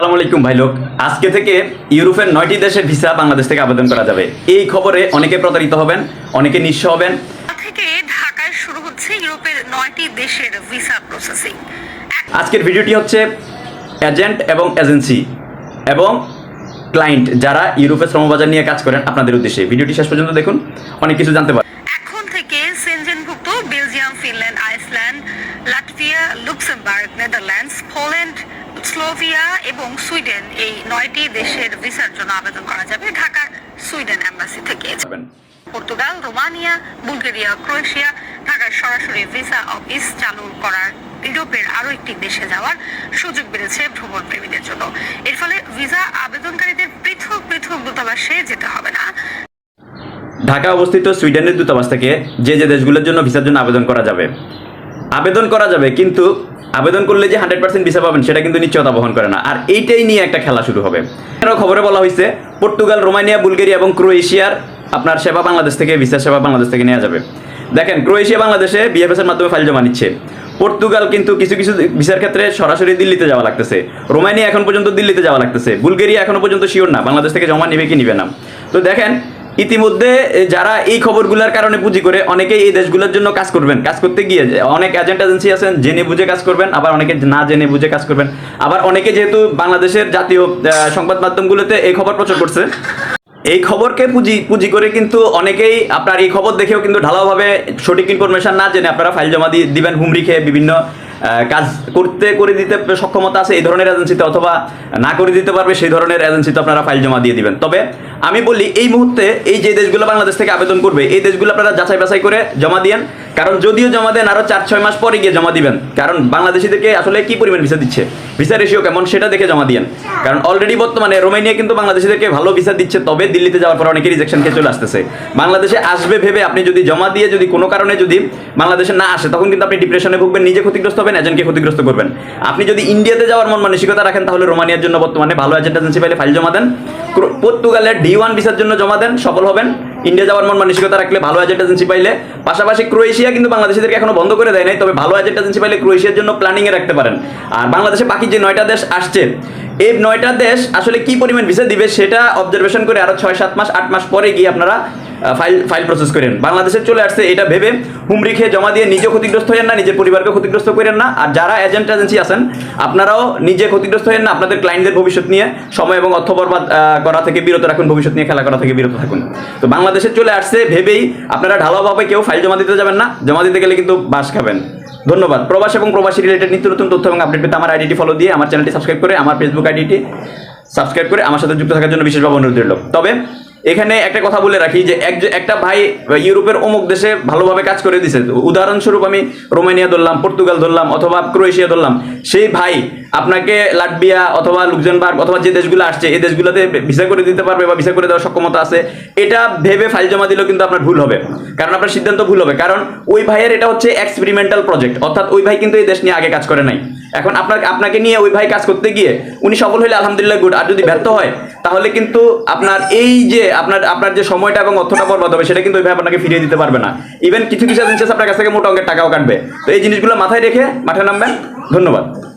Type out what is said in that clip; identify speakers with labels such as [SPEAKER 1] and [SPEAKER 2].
[SPEAKER 1] আসসালামু আলাইকুম ভাই লোক। আজকে থেকে ইউরোপের নয়টি দেশের ভিসা বাংলাদেশ থেকে আবেদন করা যাবে। এই খবরে অনেকে প্রতারিত হবেন অনেকে নিঃস্ব হবেন।
[SPEAKER 2] থেকে ঢাকায় শুরু হচ্ছে ইউরোপের নয়টি দেশের ভিসা প্রসেসিং।
[SPEAKER 1] আজকের ভিডিওটি হচ্ছে এজেন্ট এবং এজেন্সি এবং ক্লায়েন্ট যারা ইউরোপে শ্রমবাজার নিয়ে কাজ করেন আপনাদের উদ্দেশ্যে। ভিডিওটি শেষ পর্যন্ত দেখুন অনেক কিছু জানতে পারেন
[SPEAKER 2] এখন থেকে সেনজেনভুক্ত Belgium Finland Iceland Latvia Luxembourg Netherlands Poland স্লোভিয়া এবং সুইডেন এই নয়টি দেশের ভিসার জন্য আবেদন করা যাবে। ঢাকার সুইডেন এম্বাসি থেকে। পর্তুগাল রোমানিয়া বুলগেরিয়া ক্রোয়েশিয়া ঢাকার সরাসরি ভিসা অফিস চালু করার ইউরোপের আরও একটি দেশে যাওয়ার সুযোগ বেড়েছে ভ্রমণ প্রেমীদের জন্য। এর ফলে ভিসা আবেদনকারীদের পৃথক পৃথক দূতাবাসে যেতে হবে না।
[SPEAKER 1] ঢাকা অবস্থিত সুইডেনের দূতাবাস থেকে যে যে দেশগুলোর জন্য ভিসার জন্য আবেদন করা যাবে আবেদন করা যাবে, কিন্তু আবেদন করলে যে হান্ড্রেড পার্সেন্ট ভিসা পাবেন, সেটা কিন্তু নিশ্চয়তা বহন করে না। আর এইটাই নিয়ে একটা খেলা শুরু হবে। খবরে বলা হয়েছে, পর্তুগাল, রোমানিয়া, বুলগেরিয়া এবং ক্রোয়েশিয়ার আপনার সেবা বাংলাদেশ থেকে, ভিসা সেবা বাংলাদেশ থেকে নেওয়া যাবে। দেখেন, ক্রোয়েশিয়া বাংলাদেশে বিএফএস এর মাধ্যমে ফাইল জমা নিচ্ছে। পর্তুগাল কিন্তু কিছু কিছু ভিসার ক্ষেত্রে সরাসরি দিল্লিতে যাওয়া লাগতেছে। রোমানিয়া এখন পর্যন্ত দিল্লিতে যাওয়া লাগতেছে। বুলগেরিয়া এখনও পর্যন্ত শিওর না, বাংলাদেশ থেকে জমা নেবে কি নিবে না। তো দেখেন ইতিমধ্যে যারা এই খবরগুলোর কারণে পুঁজি করে অনেকেই এই দেশগুলোর জন্য কাজ করবেন। কাজ করতে গিয়ে অনেক এজেন্ট এজেন্সি আছেন, জেনে বুঝে কাজ করবেন, আবার অনেকে না জেনে বুঝে কাজ করবেন। আবার অনেকে যেহেতু বাংলাদেশের জাতীয় সংবাদ মাধ্যমগুলোতে এই খবর প্রচার করছে। এই খবরকে পুঁজি পুঁজি করে কিন্তু অনেকেই আপনার এই খবর দেখেও কিন্তু ঢালাওভাবে সঠিক ইনফরমেশন না জেনে আপনারা ফাইল জমা দিয়ে দিবেন, হুমড়ি খেয়ে বিভিন্ন কাজ করতে, করে দিতে সক্ষমতা আছে এই ধরনের এজেন্সিতে অথবা না করে দিতে পারবে সেই ধরনের এজেন্সিতে আপনারা ফাইল জমা দিয়ে দিবেন। তবে আমি বলি এই মুহূর্তে এই যে দেশগুলো বাংলাদেশ থেকে আবেদন করবে, এই দেশগুলো আপনারা যাচাই বাছাই করে জমা দিয়েন। কারণ যদিও জমা দেন আরও চার, ছয় মাস পরে গিয়ে জমা দিবেন। কারণ বাংলাদেশিদেরকে আসলে কি পরিমাণ ভিসা দিচ্ছে? ভিসা রেশিও কেমন সেটা দেখে জমা দিয়েন। কারণ অলরেডি বর্তমানে রোমানিয়া কিন্তু বাংলাদেশিদেরকে ভালো ভিসা দিচ্ছে, তবে দিল্লিতে যাওয়ার পর অনেকে রিজেকশন খেয়ে চলে আসতেছে। বাংলাদেশে আসবে ভেবে আপনি যদি জমা দিয়ে যদি কোনো কারণে যদি বাংলাদেশে না আসে, তখন কিন্তু আপনি ডিপ্রেশনে ভুগবেন, নিজে ক্ষতিগ্রস্ত হবেন এজেন্টকে ক্ষতিগ্রস্ত করবেন। আপনি যদি ইন্ডিয়াতে যাওয়ার মন মানসিকতা রাখেন, তাহলে রোমানিয়ার জন্য বর্তমানে ভালো এজেন্ট এজেন্সি পাইলে ফাইল জমা দেন। পর্তুগালের ডি ওয়ান ভিসার জন্য জমা দেন, সফল হবেন। ইন্ডিয়া যাওয়ার মন মানসিকতা রাখলে ভালো এজেন্ট এজেন্সি পাইলে, পাশাপাশি ক্রোয়েশিয়া কিন্তু বাংলাদেশিদেরকে এখনও বন্ধ করে দেয় নাই, তবে ভালো এজেন্ট এজেন্সি পাইলে ক্রোয়েশিয়ার জন্য প্ল্যানিং এ রাখতে পারেন। আর বাংলাদেশে বাকি যে নয়টা দেশ আসছে, এই নয়টা দেশ আসলে কি পরিমাণ ভিসা দিবে সেটা অবজারভেশন করে আরও ছয় সাত মাস, আট মাস পরে গিয়ে আপনারা ফাইল ফাইল প্রসেস করেন। বাংলাদেশে চলে আসছে এটা ভেবে হুমড়ি খেয়ে জমা দিয়ে নিজে ক্ষতিগ্রস্ত হয়েন না, নিজের পরিবারকে ক্ষতিগ্রস্ত করেন না। আর যারা এজেন্ট এজেন্সি আছেন, আপনারাও নিজে ক্ষতিগ্রস্ত হয়েন না, আপনাদের ক্লায়েন্টদের ভবিষ্যৎ নিয়ে সময় এবং অর্থ বরবাদ করা থেকে বিরত রাখুন, ভবিষ্যৎ নিয়ে খেলা করা থেকে বিরত থাকুন। তো বাংলাদেশে চলে আসছে ভেবেই আপনারা ঢালাওভাবে কেউ ফাইল জমা দিতে যাবেন না। জমা দিতে গেলে কিন্তু বাস খাবেন। ধন্যবাদ। প্রবাস এবং প্রবাসী রিলেটেড নিত্য নতুন তথ্য এবং আপডেট পেতে আমার আইডিটি ফলো দিয়ে আমার চ্যানেলটি সাবস্ক্রাইব করে, আমার ফেসবুক আইডিটি সাবস্ক্রাইব করে আমার সাথে যুক্ত থাকার জন্য বিশেষভাবে অনুরোধ রইল। তবে এখানে একটা কথা বলে রাখি যে এক একটা ভাই ইউরোপের অমুক দেশে ভালোভাবে কাজ করে দিছে। উদাহরণস্বরূপ আমি রোমানিয়া ধরলাম, পর্তুগাল ধরলাম, অথবা ক্রোয়েশিয়া ধরলাম। সেই ভাই আপনাকে লাটবিয়া অথবা লুকজেনবার্গ অথবা যে দেশগুলো আসছে, এই দেশগুলোতে ভিসা করে দিতে পারবে বা ভিসা করে দেওয়ার সক্ষমতা আছে। এটা ভেবে ফাইল জমা দিলেও কিন্তু আপনার ভুল হবে। কারণ আপনার সিদ্ধান্ত ভুল হবে। কারণ ওই ভাইয়ের এটা হচ্ছে এক্সপেরিমেন্টাল প্রজেক্ট অর্থাৎ ওই ভাই কিন্তু এই দেশ নিয়ে আগে কাজ করে নাই। এখন আপনাকে আপনাকে নিয়ে ওই ভাই কাজ করতে গিয়ে উনি সফল হলে আলহামদুলিল্লাহ গুড আর যদি ব্যর্থ হয়, তাহলে কিন্তু আপনার এই যে, আপনার আপনার যে সময়টা এবং অর্থটা বরবাদ হবে, সেটা কিন্তু ওই ভাই আপনাকে ফিরিয়ে দিতে পারবে না। ইভেন কিছু কিছু জিনিস আপনার কাছ থেকে মোটা অঙ্কের টাকাও কাটবে। তো এই জিনিসগুলো মাথায় রেখে মাঠে নামবেন। ধন্যবাদ।